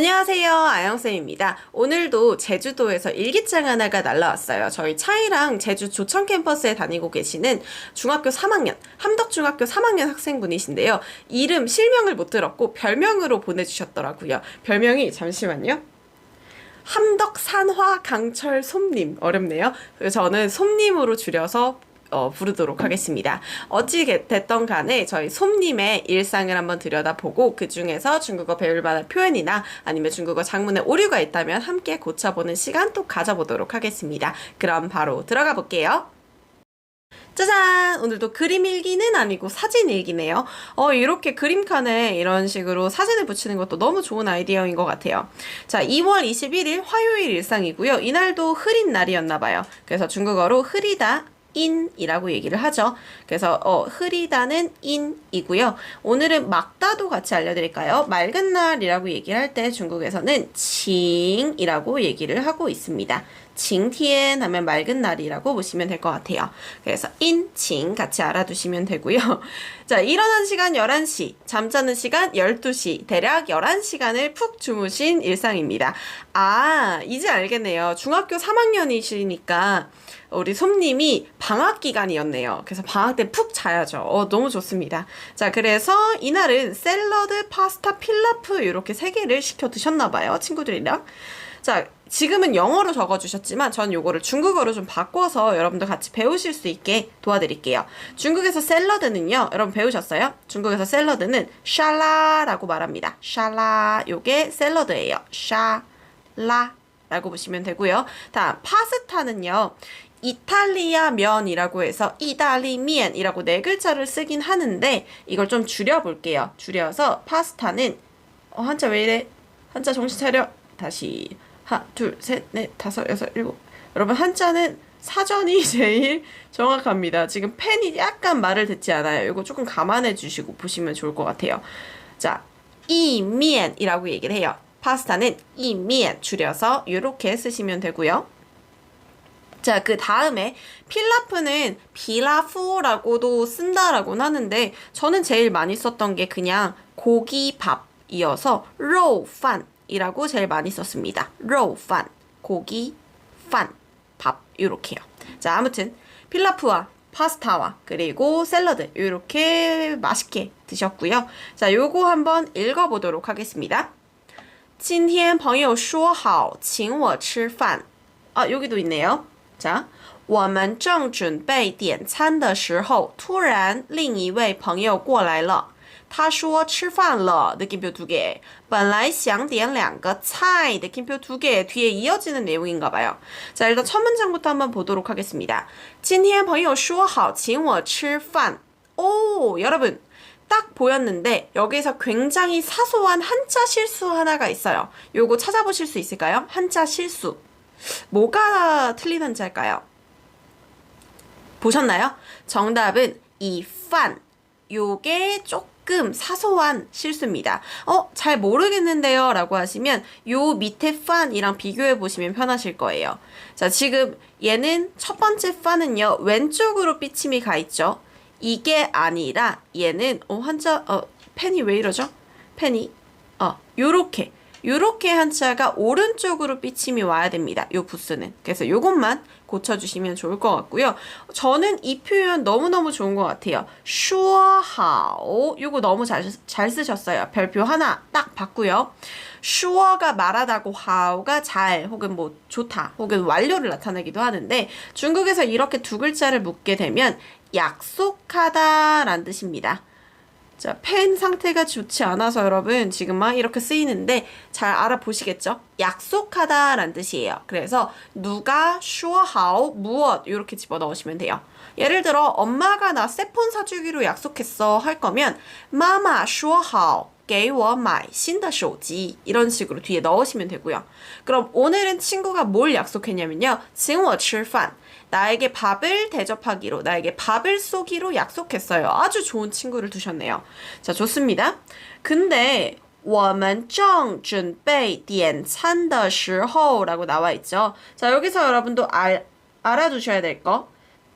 안녕하세요. 아영쌤입니다. 오늘도 제주도에서 일기장 하나가 날라왔어요. 저희 차이랑 제주 조천 캠퍼스에 다니고 계시는 중학교 3학년, 함덕중학교 3학년 학생분이신데요. 이름, 실명을 못 들었고 별명으로 보내주셨더라고요. 별명이, 잠시만요. 함덕산화 강철 솜님 어렵네요. 저는 솜님으로 줄여서 어, 부르도록 하겠습니다. 어찌 게- 됐던 간에 저희 솜님의 일상을 한번 들여다보고 그 중에서 중국어 배울 만한 표현이나 아니면 중국어 장문에 오류가 있다면 함께 고쳐보는 시간 또 가져보도록 하겠습니다. 그럼 바로 들어가 볼게요. 짜잔! 오늘도 그림 일기는 아니고 사진 일기네요. 어, 이렇게 그림칸에 이런 식으로 사진을 붙이는 것도 너무 좋은 아이디어인 것 같아요. 자, 2월 21일 화요일 일상이고요. 이날도 흐린 날이었나봐요. 그래서 중국어로 흐리다, 인이라고 얘기를 하죠. 그래서 어, 흐리다는 인이고요. 오늘은 막다도 같이 알려드릴까요? 맑은 날이라고 얘기를 할 때 중국에서는 칭이라고 얘기를 하고 있습니다. 칭티엔 하면 맑은 날이라고 보시면 될 것 같아요. 그래서 인, 칭 같이 알아두시면 되고요. 자, 일어난 시간 11시, 잠자는 시간 12시, 대략 11시간을 푹 주무신 일상입니다. 아, 이제 알겠네요. 중학교 3학년이시니까 우리 솜님이 방학 기간이었네요. 그래서 방학 때 푹 자야죠. 어, 너무 좋습니다. 자, 그래서 이날은 샐러드, 파스타, 필라프 이렇게 세 개를 시켜 드셨나 봐요. 친구들이랑. 자, 지금은 영어로 적어주셨지만 전 요거를 중국어로 좀 바꿔서 여러분들 같이 배우실 수 있게 도와드릴게요. 중국에서 샐러드는요, 여러분 배우셨어요? 중국에서 샐러드는 샬라라고 말합니다. 샬라, 요게 샐러드예요. 샤라. 라고 보시면 되고요. 다음, 파스타는요, 이탈리아 면이라고 해서 이탈리면이라고 네 글자를 쓰긴 하는데 이걸 좀 줄여볼게요. 줄여서 파스타는 어, 한자 왜 이래? 한자 정신 차려. 다시 하나, 둘, 셋, 넷, 다섯, 여섯, 일곱. 여러분 한자는 사전이 제일 정확합니다. 지금 펜이 약간 말을 듣지 않아요. 이거 조금 감안해 주시고 보시면 좋을 것 같아요. 자, 이면이라고 얘기를 해요. 파스타는 이면 줄여서 이렇게 쓰시면 되고요. 자, 그 다음에 필라프는 비라프라고도 쓴다라고는 하는데 저는 제일 많이 썼던 게 그냥 고기밥 이어서 로판 이라고 제일 많이 썼습니다. 로판, 고기, 판, 밥 이렇게요. 자, 아무튼 필라프와 파스타와 그리고 샐러드 이렇게 맛있게 드셨고요. 자, 요거 한번 읽어보도록 하겠습니다. 今天朋友说好请我吃饭. 아, 여기도 있네요. 자, 我们正准备点餐的时候，突然另一位朋友过来了。 他说吃饭了느낌표 두 개. 本来想点两个菜 느낌표 두 개. 뒤에 이어지는 내용인가 봐요. 자, 일단 첫 문장부터 한번 보도록 하겠습니다. 今天朋友说好请我吃饭. 오, 여러분. 딱 보였는데 여기서 굉장히 사소한 한자 실수 하나가 있어요. 요거 찾아보실 수 있을까요? 한자 실수. 뭐가 틀린 한자일까요? 보셨나요? 정답은 이 판. 요게 조금 사소한 실수입니다. 어, 잘 모르겠는데요. 라고 하시면 요 밑에 판이랑 비교해 보시면 편하실 거예요. 자, 지금 얘는 첫 번째 판은요. 왼쪽으로 삐침이 가 있죠. 이게 아니라 얘는 어 한자 어 펜이 왜 이러죠? 펜이 어 요렇게 이렇게 한 치아가 오른쪽으로 삐침이 와야 됩니다. 요 부스는. 그래서 요것만 고쳐주시면 좋을 것 같고요. 저는 이 표현 너무너무 좋은 것 같아요. 슈어하오 요거 너무 잘, 잘 쓰셨어요. 별표 하나 딱 봤고요. 슈어가 말하다고 하오가 잘 혹은 뭐 좋다 혹은 완료를 나타내기도 하는데 중국에서 이렇게 두 글자를 묶게 되면 약속하다 란 뜻입니다. 자, 펜 상태가 좋지 않아서 여러분 지금 막 이렇게 쓰이는데 잘 알아보시겠죠? 약속하다라는 뜻이에요. 그래서 누가 说好 무엇 이렇게 집어 넣으시면 돼요. 예를 들어 엄마가 나 세폰 사주기로 약속했어 할 거면 妈妈说好给我买新的手机 이런 식으로 뒤에 넣으시면 되고요. 그럼 오늘은 친구가 뭘 약속했냐면요. 请我吃饭 나에게 밥을 대접하기로, 나에게 밥을 쏘기로 약속했어요. 아주 좋은 친구를 두셨네요. 자, 좋습니다. 근데 我们正准备点餐的时候 라고 나와 있죠. 자, 여기서 여러분도 알, 알아두셔야 될 거.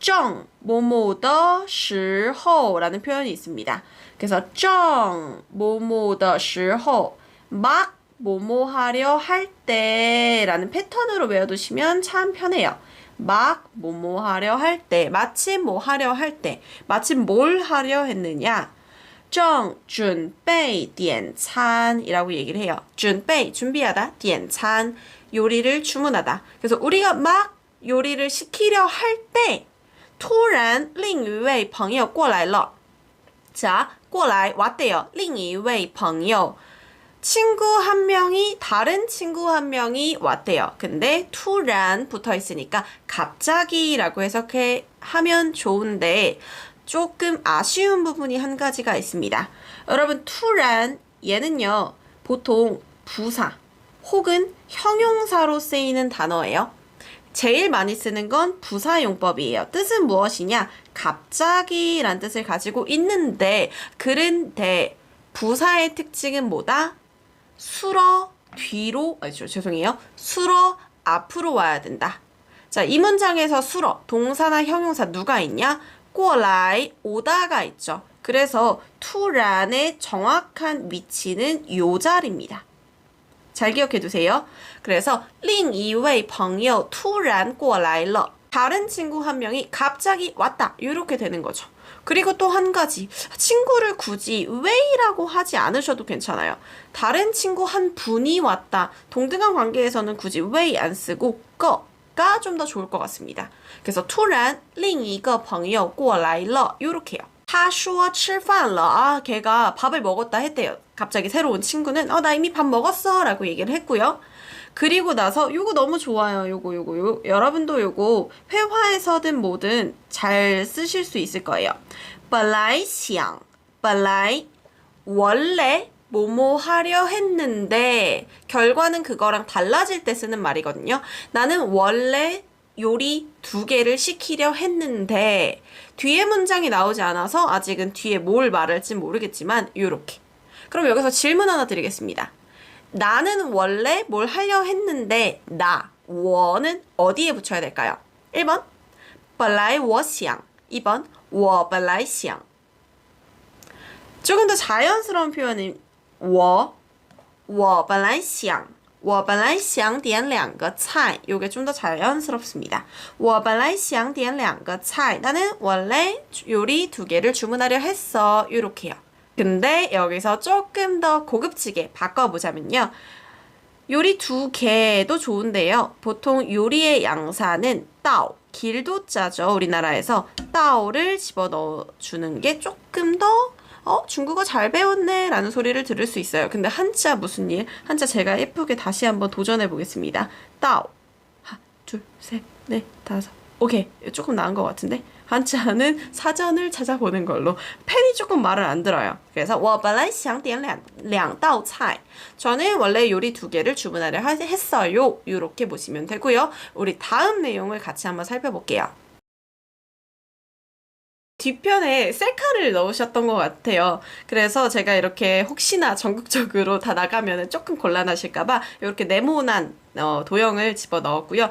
正 뭐뭐的 时候 라는 표현이 있습니다. 그래서 正 뭐뭐的时候 막 뭐뭐 하려 할 때라는 패턴으로 외워두시면 참 편해요. 막 뭐뭐 하려 할 때, 마침 뭐 하려 할 때, 마침 뭘 하려 했느냐? 正准备点餐이라고 얘기를 해요. 准备 준비하다, 点餐 요리를 주문하다. 그래서 우리가 막 요리를 시키려 할 때, 突然另一位朋友过来了. 자, 过来 왔대요. 另一位朋友 친구 한 명이 다른 친구 한 명이 왔대요. 근데 투란 붙어 있으니까 갑자기라고 해석해 하면 좋은데 조금 아쉬운 부분이 한 가지가 있습니다. 여러분 투란 얘는요. 보통 부사 혹은 형용사로 쓰이는 단어예요. 제일 많이 쓰는 건 부사용법이에요. 뜻은 무엇이냐? 갑자기란 뜻을 가지고 있는데, 그런데 부사의 특징은 뭐다? 수러 뒤로, 아니죠, 죄송해요. 수러 앞으로 와야 된다. 자, 이 문장에서 수러, 동사나 형용사 누가 있냐? 过来, 오다가 있죠. 그래서 투란의 정확한 위치는 요 자리입니다. 잘 기억해 두세요. 그래서 另一位朋友突然过来了. 다른 친구 한 명이 갑자기 왔다. 이렇게 되는 거죠. 그리고 또 한 가지. 친구를 굳이 왜이라고 하지 않으셔도 괜찮아요. 다른 친구 한 분이 왔다. 동등한 관계에서는 굳이 왜 안 쓰고 거가 좀 더 좋을 것 같습니다. 그래서 突然另一个朋友过来了. 이렇게요. 他说吃饭了. 아, 걔가 밥을 먹었다 했대요. 갑자기 새로운 친구는 어, 나 이미 밥 먹었어. 라고 얘기를 했고요. 그리고 나서 요거 너무 좋아요. 요거 요거 요 여러분도 요거 회화에서든 뭐든 잘 쓰실 수 있을 거예요. 本来想本来 원래 뭐뭐 하려 했는데 결과는 그거랑 달라질 때 쓰는 말이거든요. 나는 원래 요리 두 개를 시키려 했는데 뒤에 문장이 나오지 않아서 아직은 뒤에 뭘 말할지 모르겠지만 요렇게. 그럼 여기서 질문 하나 드리겠습니다. 나는 원래 뭘 하려 했는데 나, 我는 어디에 붙여야 될까요? 1번 本来我想 2번 我本来想 조금 더 자연스러운 표현인 我我本来想我本来想点两个菜 요게 좀 더 자연스럽습니다. 我本来想点两个菜 나는 원래 요리 두 개를 주문하려 했어. 요렇게요. 근데 여기서 조금 더 고급지게 바꿔보자면요. 요리 두 개도 좋은데요. 보통 요리의 양사는 따오, 길도 짜죠. 우리나라에서 따오를 집어넣어 주는 게 조금 더 어, 중국어 잘 배웠네 라는 소리를 들을 수 있어요. 근데 한자 무슨 일? 한자 제가 예쁘게 다시 한번 도전해 보겠습니다. 따오. 하나, 둘, 셋, 넷, 다섯. 오케이. 조금 나은 것 같은데? 한자는 사전을 찾아보는 걸로. 펜이 조금 말을 안 들어요. 그래서 我本来想点两两道菜. 저는 원래 요리 두 개를 주문하려 하- 했어요. 이렇게 보시면 되고요. 우리 다음 내용을 같이 한번 살펴볼게요. 뒷편에 셀카를 넣으셨던 것 같아요. 그래서 제가 이렇게 혹시나 전국적으로 다 나가면 조금 곤란하실까봐 이렇게 네모난 어, 도형을 집어 넣었고요.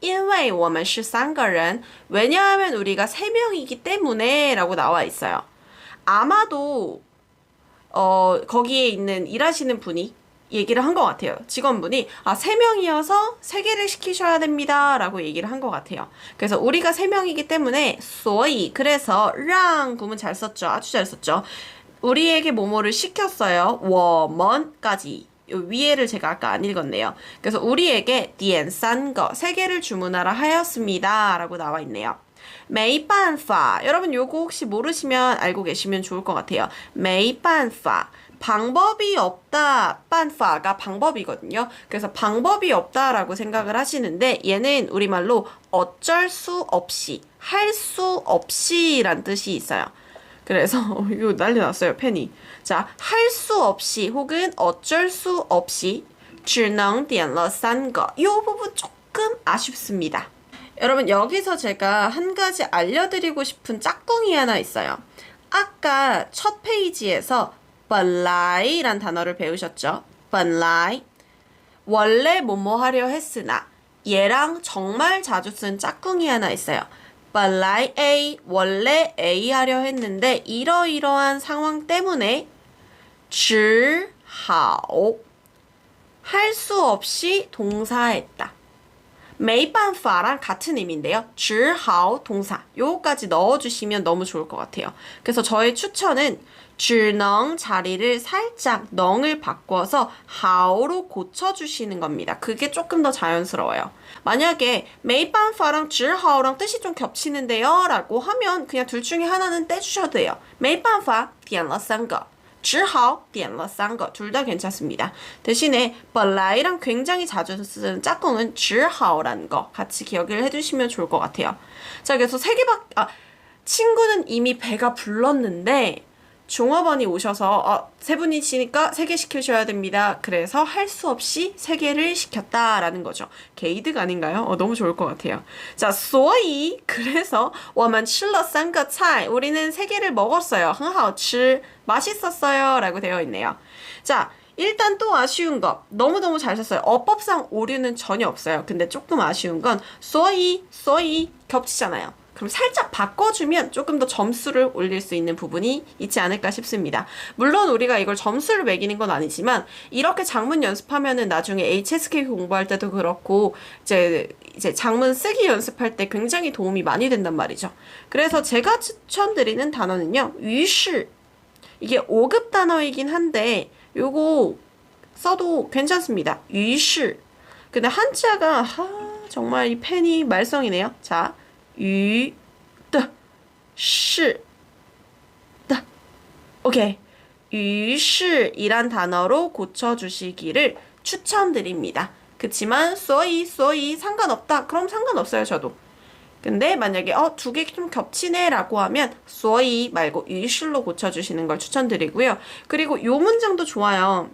因为我们是三个人 왜냐하면 우리가 세 명이기 때문에 라고 나와 있어요. 아마도 어, 거기에 있는 일하시는 분이 얘기를 한 것 같아요. 직원분이 아, 세 명이어서 세 개를 시키셔야 됩니다라고 얘기를 한 것 같아요. 그래서 우리가 세 명이기 때문에 所以 그래서 让 구문 잘 썼죠. 아주 잘 썼죠. 우리에게 뭐뭐를 시켰어요. 我们까지 위에를 제가 아까 안 읽었네요. 그래서 우리에게 디엔 싼거 세 개를 주문하라 하였습니다라고 나와 있네요. 메이판파 여러분 요거 혹시 모르시면 알고 계시면 좋을 것 같아요. 메이판파 방법이 없다 반파가 방법이거든요. 그래서 방법이 없다라고 생각을 하시는데 얘는 우리말로 어쩔 수 없이 할 수 없이란 뜻이 있어요. 그래서 이거 난리 났어요 펜이. 자, 할 수 없이 혹은 어쩔 수 없이 只能点了三个. 이 부분 조금 아쉽습니다. 여러분 여기서 제가 한 가지 알려드리고 싶은 짝꿍이 하나 있어요. 아까 첫 페이지에서 本来란 단어를 배우셨죠? 本来 원래 뭐뭐 하려 했으나 얘랑 정말 자주 쓴 짝꿍이 하나 있어요. 本来 A 원래 A 하려 했는데 이러이러한 상황 때문에 只好 할 수 없이 동사했다. 没办法랑 같은 의미인데요. 只好 동사 요거까지 넣어주시면 너무 좋을 것 같아요. 그래서 저의 추천은 只能 자리를 살짝 넝을 바꿔서 好로 고쳐주시는 겁니다. 그게 조금 더 자연스러워요. 만약에 没办法랑 只好랑 뜻이 좀 겹치는데요 라고 하면 그냥 둘 중에 하나는 떼주셔도 돼요. 没办法点了三个只好点了三个둘 다 괜찮습니다. 대신에 本来랑 굉장히 자주 쓰는 짝꿍은 只好라는 거 같이 기억을 해두시면 좋을 것 같아요. 자 그래서 세 개밖 아 친구는 이미 배가 불렀는데 종업원이 오셔서 어, 세 분이시니까 세 개 시키셔야 됩니다. 그래서 할 수 없이 세 개를 시켰다라는 거죠. 게이드가 아닌가요? 어, 너무 좋을 것 같아요. 자, 所以 그래서 我们吃了三个菜 우리는 세 개를 먹었어요. 很好吃 맛있었어요라고 되어 있네요. 자, 일단 또 아쉬운 거 너무너무 잘 썼어요. 어법상 오류는 전혀 없어요. 근데 조금 아쉬운 건 所以所以 겹치잖아요. 그럼 살짝 바꿔주면 조금 더 점수를 올릴 수 있는 부분이 있지 않을까 싶습니다. 물론 우리가 이걸 점수를 매기는 건 아니지만 이렇게 장문 연습하면은 나중에 HSK 공부할 때도 그렇고 이제 이제 장문 쓰기 연습할 때 굉장히 도움이 많이 된단 말이죠. 그래서 제가 추천드리는 단어는요. 위시 이게 5급 단어이긴 한데 요거 써도 괜찮습니다. 위시 근데 한자가 하, 정말 이 펜이 말썽이네요. 자, 鱼的是的 오케이. 于是이란 단어로 고쳐주시기를 추천드립니다. 그치만 所以 所以 상관없다. 그럼 상관없어요 저도. 근데 만약에 어 두 개 좀 겹치네라고 하면 所以 말고 于是로 고쳐주시는 걸 추천드리고요. 그리고 요 문장도 좋아요.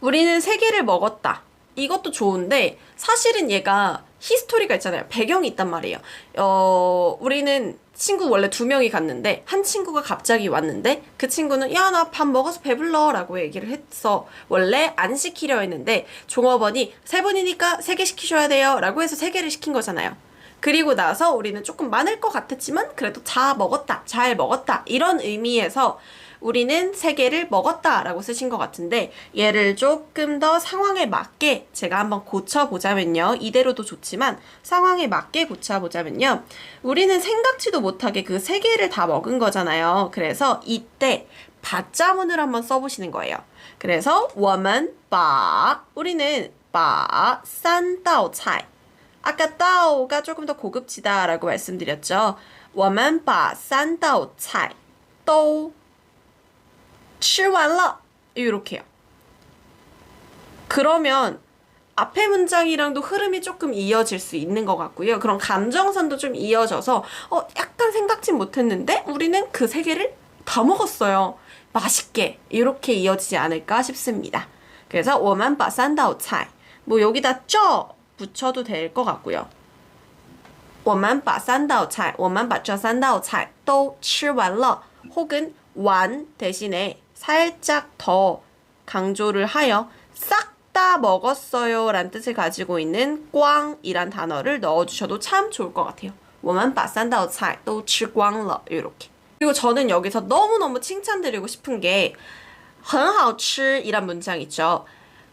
우리는 세 개를 먹었다. 이것도 좋은데 사실은 얘가 히스토리가 있잖아요. 배경이 있단 말이에요. 어, 우리는 친구 원래 두 명이 갔는데 한 친구가 갑자기 왔는데 그 친구는 야 나 밥 먹어서 배불러라고 얘기를 했어. 원래 안 시키려 했는데 종업원이 세 분이니까 세 개 시키셔야 돼요라고 해서 세 개를 시킨 거잖아요. 그리고 나서 우리는 조금 많을 것 같았지만 그래도 다 먹었다, 잘 먹었다 이런 의미에서 우리는 세 개를 먹었다라고 쓰신 것 같은데 얘를 조금 더 상황에 맞게 제가 한번 고쳐보자면요. 이대로도 좋지만 상황에 맞게 고쳐보자면요. 우리는 생각지도 못하게 그 세 개를 다 먹은 거잖아요. 그래서 이때 받자문을 한번 써보시는 거예요. 그래서 我们把 우리는 把三道菜 아까 道가 조금 더 고급지다라고 말씀드렸죠. 我们把三道菜都 吃完了 이렇게요. 그러면 앞에 문장이랑도 흐름이 조금 이어질 수 있는 것 같고요. 그런 감정선도 좀 이어져서 어 약간 생각지 못했는데 우리는 그 세 개를 다 먹었어요. 맛있게 이렇게 이어지지 않을까 싶습니다. 그래서 我们把三道菜뭐 여기다 쪄 붙여도 될 것 같고요. 我们把三道菜,我们把这三道菜都吃完了. 혹은 완 대신에 살짝 더 강조를 하여 싹 다 먹었어요 란 뜻을 가지고 있는 꽝이란 단어를 넣어주셔도 참 좋을 것 같아요. 我们把三道菜都吃光了 이렇게. 그리고 저는 여기서 너무너무 칭찬드리고 싶은 게 很好吃이란 문장 있죠.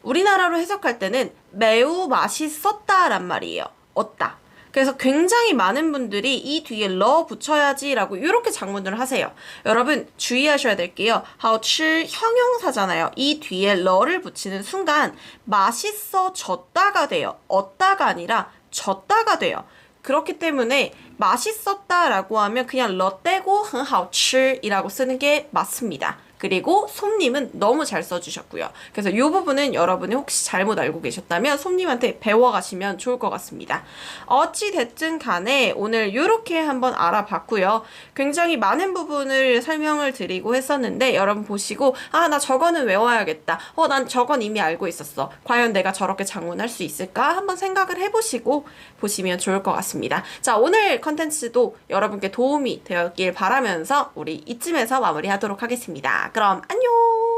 우리나라로 해석할 때는 매우 맛있었다란 말이에요. 어따. 그래서 굉장히 많은 분들이 이 뒤에 러 붙여야지라고 이렇게 장문을 하세요. 여러분 주의하셔야 될게요. 好吃 형용사잖아요. 이 뒤에 러를 붙이는 순간 맛있어졌다가 돼요. 얻다가 아니라 졌다가 돼요. 그렇기 때문에 맛있었다라고 하면 그냥 러 떼고 很好吃이라고 쓰는 게 맞습니다. 그리고 솜님은 너무 잘 써주셨고요. 그래서 이 부분은 여러분이 혹시 잘못 알고 계셨다면 솜님한테 배워가시면 좋을 것 같습니다. 어찌 됐든 간에 오늘 이렇게 한번 알아봤고요. 굉장히 많은 부분을 설명을 드리고 했었는데 여러분 보시고 아 나 저거는 외워야겠다. 어 난 저건 이미 알고 있었어. 과연 내가 저렇게 장문할 수 있을까? 한번 생각을 해보시고 보시면 좋을 것 같습니다. 자 오늘 컨텐츠도 여러분께 도움이 되었길 바라면서 우리 이쯤에서 마무리하도록 하겠습니다. 그럼 안녕!